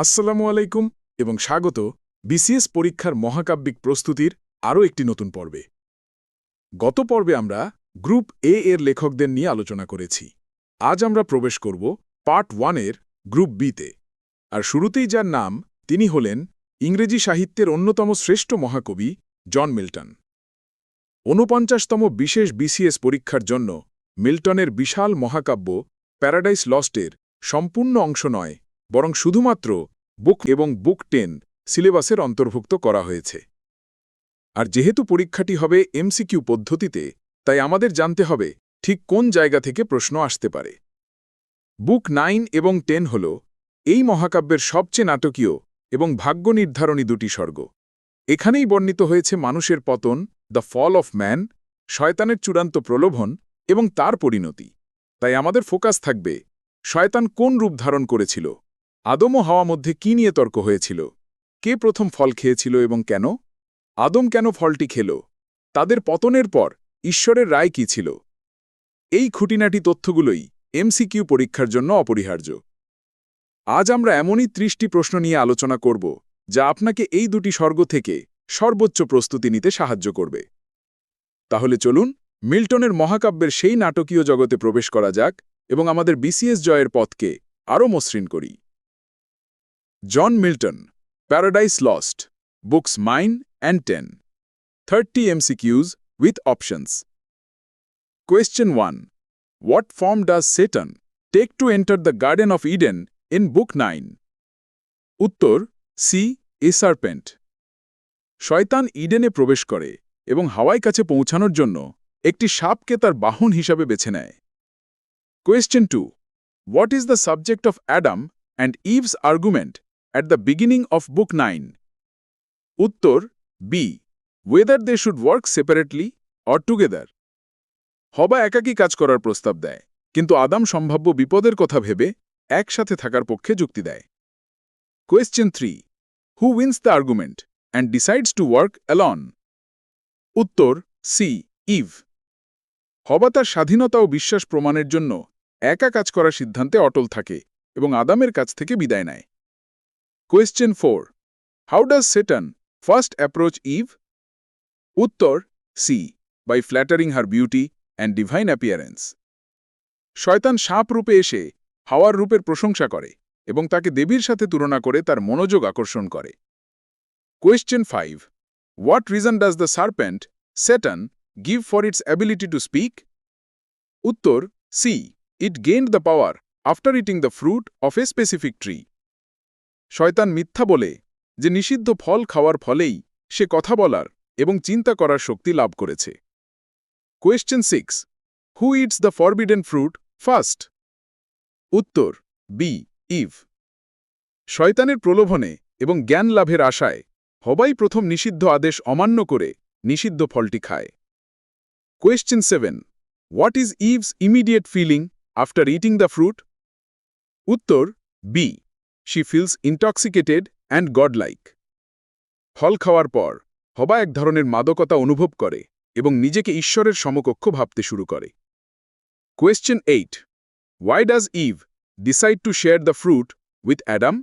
আসসালামু আলাইকুম এবং স্বাগত বিসিএস পরীক্ষার মহাকাব্যিক প্রস্তুতির আরও একটি নতুন পর্বে। গত পর্বে আমরা গ্রুপ এ এর লেখকদের নিয়ে আলোচনা করেছি। আজ আমরা প্রবেশ করব পার্ট ওয়ানের গ্রুপ বিতে আর শুরুতেই যার নাম, তিনি হলেন ইংরেজি সাহিত্যের অন্যতম শ্রেষ্ঠ মহাকবি জন মিল্টন। ঊনপঞ্চাশতম বিশেষ বিসিএস পরীক্ষার জন্য মিল্টনের বিশাল মহাকাব্য প্যারাডাইস লস্টের সম্পূর্ণ অংশ নয় বরং শুধুমাত্র বুক এবং বুক টেন সিলেবাসের অন্তর্ভুক্ত করা হয়েছে। আর যেহেতু পরীক্ষাটি হবে এমসিকিউ পদ্ধতিতে, তাই আমাদের জানতে হবে ঠিক কোন জায়গা থেকে প্রশ্ন আসতে পারে। বুক নাইন এবং টেন হল এই মহাকাব্যের সবচেয়ে নাটকীয় এবং ভাগ্য নির্ধারণী দুটি স্বর্গ। এখানেই বর্ণিত হয়েছে মানুষের পতন দ্য ফল অফ ম্যান শয়তানের চূড়ান্ত প্রলোভন এবং তার পরিণতি। তাই আমাদের ফোকাস থাকবে, শয়তান কোন রূপ ধারণ করেছিল? আদম ও হাওয়া মধ্যে কি নিয়ে তর্ক হয়েছিল? কে প্রথম ফল খেয়েছিল এবং কেন? আদম কেন ফলটি খেল? তাদের পতনের পর ঈশ্বরের রায় কি ছিল? এই খুঁটিনাটি তথ্যগুলোই এমসিকিউ পরীক্ষার জন্য অপরিহার্য। আজ আমরা এমনই ত্রিশটি প্রশ্ন নিয়ে আলোচনা করব, যা আপনাকে এই দুটি স্বর্গ থেকে সর্বোচ্চ প্রস্তুতি নিতে সাহায্য করবে। তাহলে চলুন মিল্টনের মহাকাব্যের সেই নাটকীয় জগতে প্রবেশ করা যাক এবং আমাদের বিসিএস জয়ের পথকে আরও মসৃণ করি। John Milton Paradise Lost books nine and ten thirty MCQs with options question one what form does Satan take to enter the garden of Eden in book nine উত্তর সি এ সার্পেন্ট শয়তান ইডেনে প্রবেশ করে এবং হাওয়াই কাছে পৌঁছানোর জন্য একটি সাপকে তার বাহন হিসাবে বেছে নেয়। Question two what is the subject of Adam and Eve's argument at the beginning of book nine উত্তর B whether they should work separately or together হবা একাকী কাজ করার প্রস্তাব দেয়, কিন্তু আদাম সম্ভাব্য বিপদের কথা ভেবে একসাথে থাকার পক্ষে যুক্তি দেয়। Question three who wins the argument and decides to work alone উত্তর সি ইভ হবা তার স্বাধীনতা ও বিশ্বাস প্রমাণের জন্য একা কাজ করার সিদ্ধান্তে অটল থাকে এবং আদামের কাছ থেকে বিদায় নেয়। Question four how does Satan first approach Eve উত্তর C by flattering her beauty and divine appearance শয়তান সাপ রূপে এসে হাওয়ার রূপের প্রশংসা করে এবং তাকে দেবীর সাথে তুলনা করে তার মনোযোগ আকর্ষণ করে। Question five what reason does the serpent Satan give for its ability to speak উত্তর C it gained the power after eating the fruit of a specific tree শয়তান মিথ্যা বলে যে নিষিদ্ধ ফল খাওয়ার ফলেই সে কথা বলার এবং চিন্তা করার শক্তি লাভ করেছে। Question six who eats the forbidden fruit first উত্তর বি ইভ শয়তানের প্রলোভনে এবং জ্ঞান লাভের আশায় হবাই প্রথম নিষিদ্ধ আদেশ অমান্য করে নিষিদ্ধ ফলটি খায়। Question seven what is Eve's immediate feeling after eating the fruit উত্তর B she feels intoxicated and godlike ফল খাওয়ার পর, হবা এক ধরনের মাদকতা অনুভব করে এবং নিজেকে ঈশ্বরের সমকক্ষ ভাবতে শুরু করে। Question eight why does Eve decide to share the fruit with Adam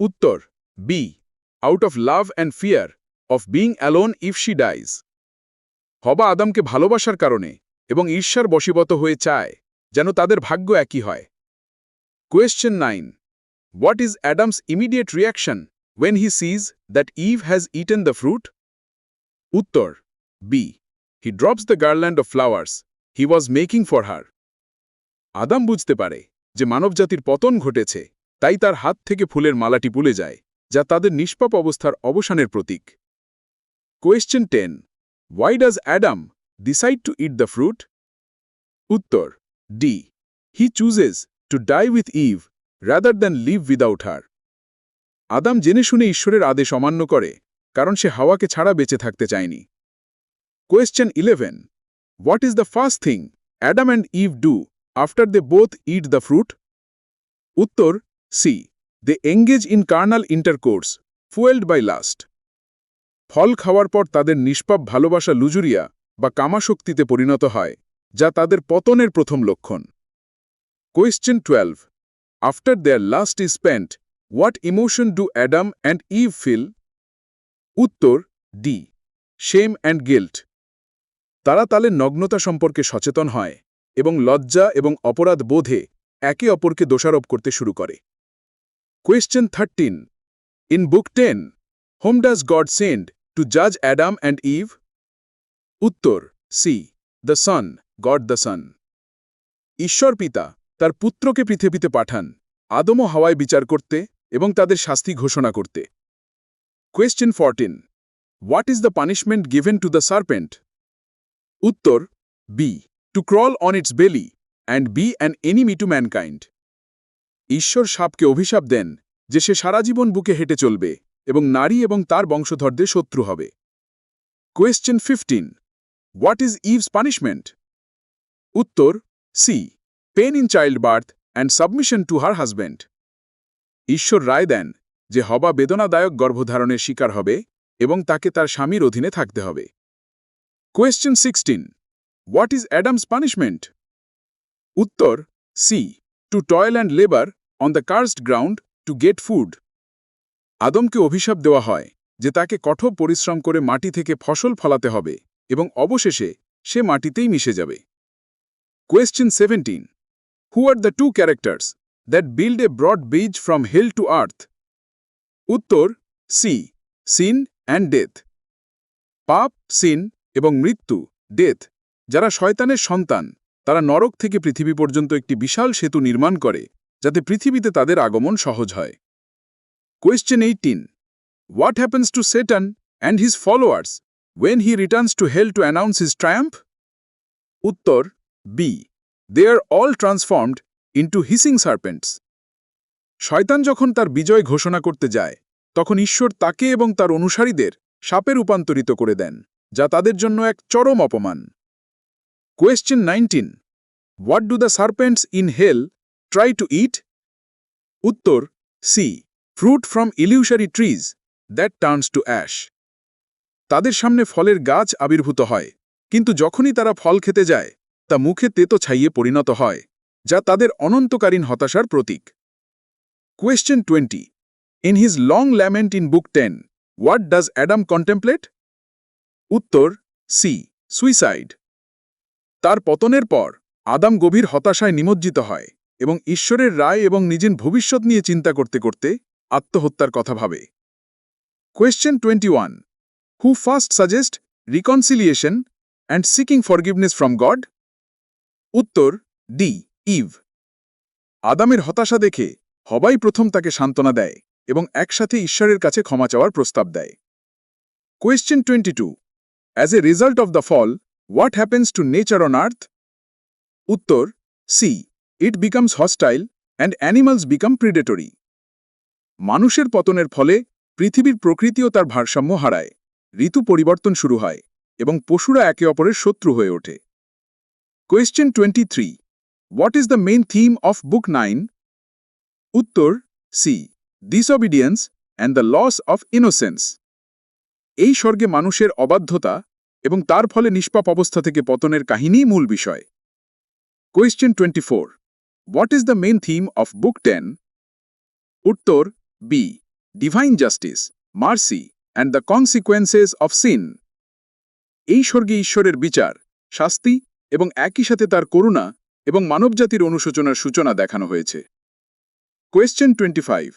উত্তর B out of love and fear of being alone if she dies হবা আদামকে ভালোবাসার কারণে এবং ঈশ্বর বশীবত হয়ে চায় যেন তাদের ভাগ্য একই হয়। Question nine what is Adam's immediate reaction when he sees that Eve has eaten the fruit? Uttar B. He drops the garland of flowers he was making for her. Adam বুঝতে পারে যে মানবজাতির পতন ঘটেছে, তাই তার হাত থেকে ফুলের মালাটি পুলে যায়, যা তাদের নিষ্পাপ অবস্থার অবসানের প্রতীক question ten why does Adam decide to eat the fruit উত্তর D he chooses to die with Eve rather than live without her Adam জেনে শুনে ঈশ্বরের আদেশ অমান্য করে, কারণ সে হাওয়াকে ছাড়া বেঁচে থাকতে চায়নি। Question eleven what is the first thing Adam and Eve do after they both eat the fruit উত্তর C they engage in carnal intercourse fuelled by lust ফল খাওয়ার পর তাদের নিষ্পাপ ভালোবাসা লুজুরিয়া বা কামাশক্তিতে পরিণত হয়, যা তাদের পতনের প্রথম লক্ষণ। Question twelve after their lust is spent what emotion do Adam and Eve feel উত্তর ডি শেম অ্যান্ড গিল্ট তারা তাদের নগ্নতা সম্পর্কে সচেতন হয় এবং লজ্জা এবং অপরাধ বোধে একে অপরকে দোষারোপ করতে শুরু করে। Question thirteen in book ten whom does God send to জাজ অ্যাডাম অ্যান্ড ইভ উত্তর C the son God the son ঈশ্বর পিতা তার পুত্রকে পৃথিবীতে পাঠান। আদম ও হাওয়ায় বিচার করতে এবং তাদের শাস্তি ঘোষণা করতে। Question fourteen what is the punishment given to the serpent উত্তর B to crawl on its belly and be an enemy to mankind ঈশ্বর সাপকে অভিশাপ দেন যে সে সারা জীবন বুকে হেঁটে চলবে এবং নারী এবং তার বংশধরদের শত্রু হবে। Question fifteen what is Eve's punishment উত্তর C pain in child birth and submission to her husband ঈশ্বর রায় দেন যে হবা বেদনাদায়ক গর্ভধারণের শিকার হবে এবং তাকে তার স্বামীর অধীনে থাকতে হবে। Question sixteen what is Adam's punishment উত্তর C to toil and labour on the cursed ground to get food আদমকে অভিশাপ দেওয়া হয় যে তাকে কঠোর পরিশ্রম করে মাটি থেকে ফসল ফলাতে হবে এবং অবশেষে সে মাটিতেই মিশে যাবে। Question seventeen who are the two characters that build a broad bridge from hell to earth উত্তর সি সিন অ্যান্ড ডেথ পাপ সিন এবং মৃত্যু ডেথ যারা শয়তানের সন্তান, তারা নরক থেকে পৃথিবী পর্যন্ত একটি বিশাল সেতু নির্মাণ করে, যাতে পৃথিবীতে তাদের আগমন সহজ হয়। Question eighteen what happens to Satan and his followers when he returns to hell to announce his triumph উত্তর B they are all transformed into hissing serpents শয়তান যখন তার বিজয় ঘোষণা করতে যায়, তখন ঈশ্বর তাকে এবং তার অনুসারীদের সাপে রূপান্তরিত করে দেন, যা তাদের জন্য এক চরম অপমান। Question nineteen what do the serpents in hell try to eat উত্তর C fruit from illusory trees that turns to ash তাদের সামনে ফলের গাছ আবির্ভূত হয়, কিন্তু যখনই তারা ফল খেতে যায় তা মুখে তেতো ছাইয়ে পরিণত হয়, যা তাদের অনন্তকালীন হতাশার প্রতীক। Question twenty in his long lament in book ten what does Adam contemplate উত্তর সি সুইসাইড তার পতনের পর, আদাম গভীর হতাশায় নিমজ্জিত হয় এবং ঈশ্বরের রায় এবং নিজের ভবিষ্যৎ নিয়ে চিন্তা করতে করতে আত্মহত্যার কথা ভাবে। Question twenty one who first suggest reconciliation and seeking forgiveness from God উত্তর, ডি, ইভ। আদামের হতাশা দেখে হবাই প্রথম তাকে সান্ত্বনা দেয় এবং একসাথে ঈশ্বরের কাছে ক্ষমা চাওয়ার প্রস্তাব দেয়। Question twenty two. As a result of the fall what happens to nature on earth উত্তর C it becomes hostile and animals become predatory মানুষের পতনের ফলে পৃথিবীর প্রকৃতিও তার ভারসাম্য হারায়। ঋতু পরিবর্তন শুরু হয় এবং পশুরা একে অপরের শত্রু হয়ে ওঠে। Question twenty three what is the main theme of book nine উত্তর C disobedience and the loss of innocence এই স্বর্গে মানুষের অবাধ্যতা এবং তার ফলে নিষ্পাপ অবস্থা থেকে পতনের কাহিনীই মূল বিষয়। Question twenty four what is the main theme of book ten উত্তর B divine justice mercy and the consequences of sin এই স্বর্গে ঈশ্বরের বিচার, শাস্তি এবং একই সাথে তার করুণা এবং মানবজাতির অনুশোচনার সূচনা দেখানো হয়েছে। Question twenty five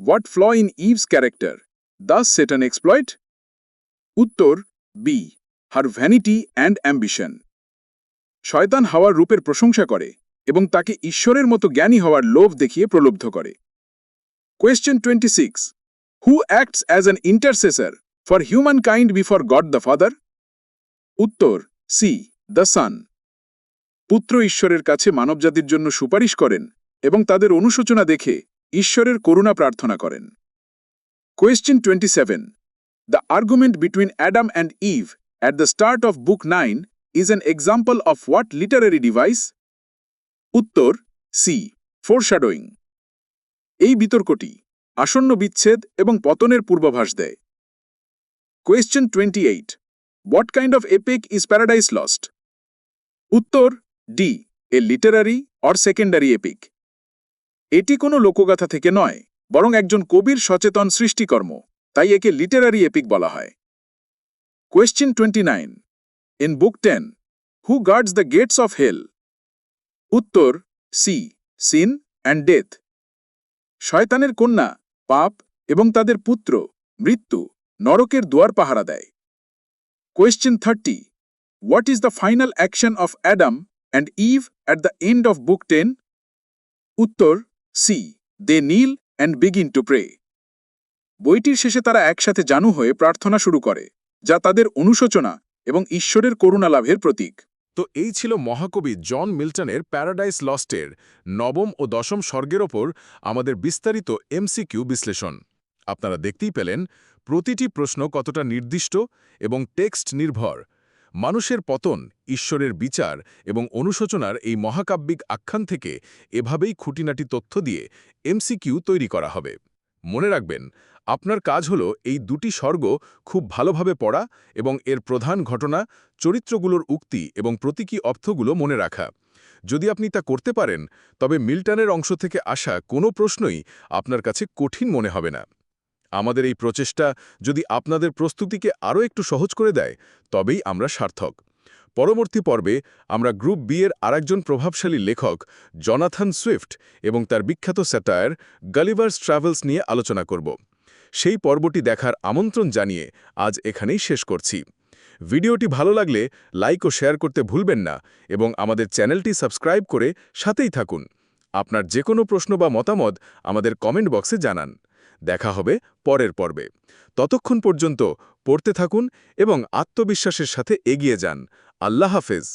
what flaw in Eve's character does Satan exploit উত্তর B her vanity and ambition শয়তান হাওয়ার রূপের প্রশংসা করে এবং তাকে ঈশ্বরের মতো জ্ঞানী হওয়ার লোভ দেখিয়ে প্রলুব্ধ করে। Question twenty six who acts as an intercessor for humankind before God the father উত্তর সি দ্য সান। পুত্র ঈশ্বরের কাছে মানবজাতির জন্য সুপারিশ করেন এবং তাদের অনুশোচনা দেখে ঈশ্বরের করুণা প্রার্থনা করেন। Question twenty seven the argument between Adam and Eve at the start of book nine is an example of what literary device উত্তর সি ফোরশ্যাডোয়িং এই বিতর্কটি আসন্ন বিচ্ছেদ এবং পতনের পূর্বাভাস দেয়। Question twenty eight what kind of epic is Paradise Lost উত্তর D a literary or secondary epic এটি কোনো লোকগাথা থেকে নয়, বরং একজন কবির সচেতন সৃষ্টিকর্ম, তাই একে লিটারারি এপিক বলা হয়। Question twenty nine in book ten who guards the gates of hell উত্তর সি সিন অ্যান্ড ডেথ শয়তানের কন্যা, পাপ এবং তাদের পুত্র, মৃত্যু নরকের দুয়ার পাহারা দেয়। Question thirty what is the final action of Adam and Eve at the end of book ten উত্তর C they kneel and begin to pray বইটির শেষে তারা একসাথে জানু হয়ে প্রার্থনা শুরু করে, যা তাদের অনুশোচনা এবং ঈশ্বরের করুণা লাভের প্রতীক। তো এই ছিল মহাকবি জন মিল্টনের প্যারাডাইস লস্টের নবম ও দশম স্বর্গের ওপর আমাদের বিস্তারিত এমসিকিউ বিশ্লেষণ। আপনারা দেখতেই পেলেন, প্রতিটি প্রশ্ন কতটা নির্দিষ্ট এবং টেক্সট নির্ভর। মানুষের পতন, ঈশ্বরের বিচার এবং অনুশোচনার এই মহাকাব্যিক আখ্যান থেকে এভাবেই খুঁটিনাটি তথ্য দিয়ে এমসিকিউ তৈরি করা হবে। মনে রাখবেন, আপনার কাজ হলো এই দুটি স্বর্গ খুব ভালোভাবে পড়া এবং এর প্রধান ঘটনা চরিত্রগুলোর উক্তি এবং প্রতীকী অর্থগুলো মনে রাখা। যদি আপনি তা করতে পারেন, তবে মিল্টনের অংশ থেকে আসা কোনো প্রশ্নই আপনার কাছে কঠিন মনে হবে না। আমাদের এই প্রচেষ্টা যদি আপনাদের প্রস্তুতিকে আরও একটু সহজ করে দেয়, তবেই আমরা সার্থক। পরবর্তী পর্বে আমরা গ্রুপ বি এর আরেকজন প্রভাবশালী লেখক, জনাথন সুইফট, এবং তার বিখ্যাত স্যাটায়ার গালিভার্স ট্রাভেলস নিয়ে আলোচনা করব। সেই পর্বটি দেখার আমন্ত্রণ জানিয়ে আজ এখানেই শেষ করছি। ভিডিওটি ভালো লাগলে লাইক ও শেয়ার করতে ভুলবেন না, এবং আমাদের চ্যানেলটি সাবস্ক্রাইব করে সাথেই থাকুন। আপনার যে কোনো প্রশ্ন বা মতামত আমাদের কমেন্ট বক্সে জানান। দেখা হবে পরের পর্বে। ততক্ষণ পর্যন্ত পড়তে থাকুন এবং আত্মবিশ্বাসের সাথে এগিয়ে যান। আল্লাহ হাফেজ।